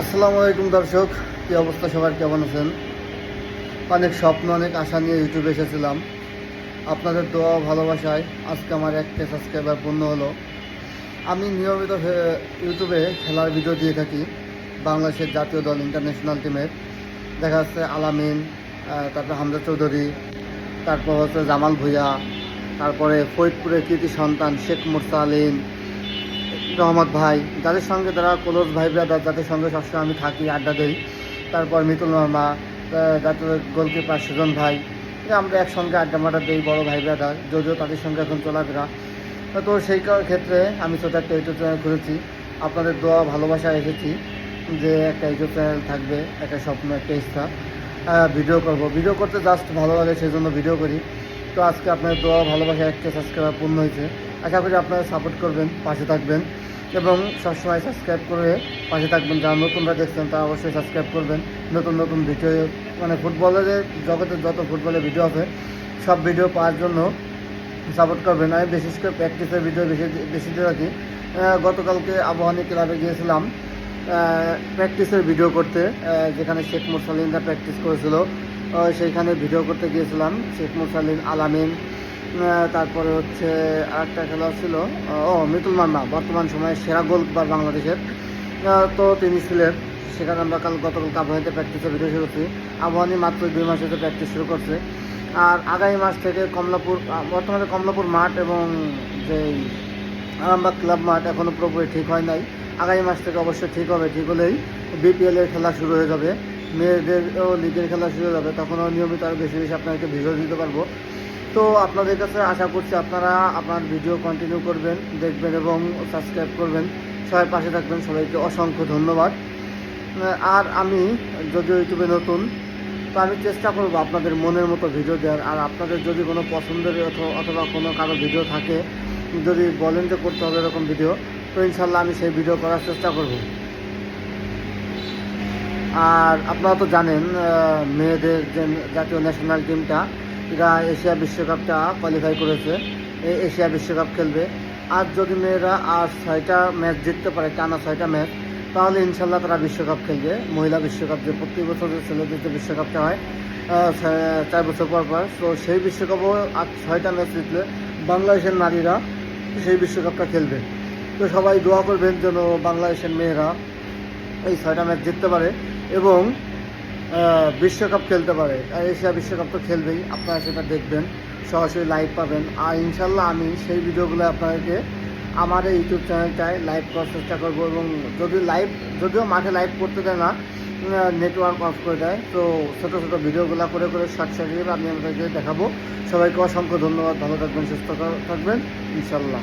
আসসালামু আলাইকুম দর্শক, কি অবস্থা সবার, কেমন আছেন? অনেক স্বপ্ন, অনেক আশা নিয়ে ইউটিউবে এসেছিলাম। আপনাদের দোয়া ভালোবাসায় আজকে আমার একটা সাবস্ক্রাইবার পূর্ণ হলো। আমি নিয়মিত ইউটিউবে খেলার ভিডিও দিয়ে থাকি। বাংলাদেশের জাতীয় দল ইন্টারন্যাশনাল টিমের দেখা যাচ্ছে আলামিন তারপর হামজা চৌধুরী, তারপর হচ্ছে জামাল ভুঁইয়া, তারপরে ফরিদপুরের কৃতি সন্তান শেখ মুরসা রহমত ভাই। যাদের সঙ্গে তারা ক্লোজ ভাই ব্রাদার যাদের সঙ্গে সবসময় আমি থাকি, আড্ডা দিই। তারপর মিতুল মামা যাদের গোলকিপার সুজন ভাই। আমরা একসঙ্গে আড্ডা মাড্ডা দিই, বড় ভাই ব্রাদার যদিও তাদের সঙ্গে এখন চলাফেরা। তো সেই ক্ষেত্রে আমি ছোটো একটা ইউটিউব চ্যানেল খুলেছি। আপনাদের দোয়া, ভালোবাসা এসেছি যে একটা ইউটিউব চ্যানেল থাকবে, একটা স্বপ্ন, একটা ইচ্ছা ভিডিও করব। ভিডিও করতে জাস্ট ভালো লাগে সেই জন্য ভিডিও করি। তো আজকে আপনাদের দোয়া, ভালোবাসা, একটা সাবস্ক্রাইবার পূর্ণ হয়েছে। আশা করি আপনারা সাপোর্ট করবেন, পাশে থাকবেন এবং সবসময় সাবস্ক্রাইব করে পাশে থাকবেন। যারা নতুনরা দেখছেন, তারা অবশ্যই সাবস্ক্রাইব করবেন। নতুন নতুন ভিডিও মানে ফুটবলের জগতের যত ফুটবলের ভিডিও আছে, সব ভিডিও পাওয়ার জন্য সাপোর্ট করবেন। আমি বিশেষ করে প্র্যাকটিসের ভিডিও বেশি বেশি দিয়ে রাখি। গতকালকে আবহানী ক্লাবে গিয়েছিলাম। প্র্যাকটিসের ভিডিও করতে যেখানে শেখ মুরসালিনরা প্র্যাকটিস করেছিল। সেইখানে ভিডিও করতে গিয়েছিলাম। শেখ মুরসালিন, আলামিন তারপরে হচ্ছে আরেকটা খেলা ছিল। ও মিতুল মান্না, বর্তমান সময়ে সেরা গোলকিপার বাংলাদেশের। তো তিনি ছিলেন সেখানে আমরা কাল গতকাল আবহাওয়াতে প্র্যাকটিসের ভিডিও শুরু করছি আবহাওয়ানি মাত্র দুই মাস হতে প্র্যাকটিস শুরু করছে। আর আগামী মাস থেকে কমলাপুর বর্তমানে কমলাপুর মাঠ এবং যেই আরামবাগ ক্লাব মাঠ এখনও পুরোপুরি ঠিক হয় নাই। আগামী মাস থেকে অবশ্যই ঠিক হবে। ঠিক হলেই বিপিএল এর খেলা শুরু হয়ে যাবে। মেয়েদেরও লিগের খেলা শুরু হয়ে যাবে। তখনও নিয়মিত আরও বেশি বেশি আপনাদেরকে ভিডিও দিতে পারব। তো আপনাদের কাছে আশা করছি আপনারা আপনার ভিডিও কন্টিনিউ করবেন, দেখবেন এবং সাবস্ক্রাইব করবেন। সবাই পাশে থাকবেন, সবাইকে অসংখ্য ধন্যবাদ। আর আমি যদিও ইউটিউবে নতুন, তো আমি চেষ্টা করব আপনাদের মনের মতো ভিডিও দেওয়ার। আর আপনাদের যদি কোনো পছন্দের অথ- অথবা কোনো কারও ভিডিও থাকে, যদি বলেন যে করতে হবে এরকম ভিডিও, তো ইনশাল্লাহ আমি সেই ভিডিও করার চেষ্টা করব। আর আপনারা তো জানেন মেয়েদের যে জাতীয় ন্যাশনাল টিমটা এরা এশিয়া বিশ্বকাপটা কোয়ালিফাই করেছে। এই এশিয়া বিশ্বকাপ খেলবে। আর যদি মেয়েরা আর ছয়টা ম্যাচ জিততে পারে, টানা ছয়টা ম্যাচ তাহলে ইনশাল্লাহ তারা বিশ্বকাপ খেলবে। মহিলা বিশ্বকাপ যে প্রতি বছর যে ছেলেদের যে বিশ্বকাপটা হয় চার বছর পর পর, তো সেই বিশ্বকাপও আর ছয়টা ম্যাচ জিতলে বাংলাদেশের নারীরা সেই বিশ্বকাপটা খেলবে। তো সবাই দোয়া করবেন যেন বাংলাদেশের মেয়েরা এই ছয়টা ম্যাচ জিততে পারে। এবং বিশ্বকাপ খেলতে পারে। এশিয়া বিশ্বকাপ তো খেলবেই, আপনারা সেটা দেখবেন, সরাসরি লাইভ পাবেন। আর ইনশাল্লাহ আমি সেই ভিডিওগুলো আপনাদেরকে আমার এই ইউটিউব চ্যানেলটায় লাইভ করার চেষ্টা করব এবং যদি লাইভ যদিও মাঠে লাইভ করতে দেয় না নেটওয়ার্ক অফ করে দেয়, তো ছোটো ছোটো ভিডিওগুলো করে করে শর্ট শর্ট আমি আপনাদেরকে দেখাবো। সবাইকে অসংখ্য ধন্যবাদ, ভালো থাকবেন, সুস্থ থাকবেন, ইনশাল্লাহ।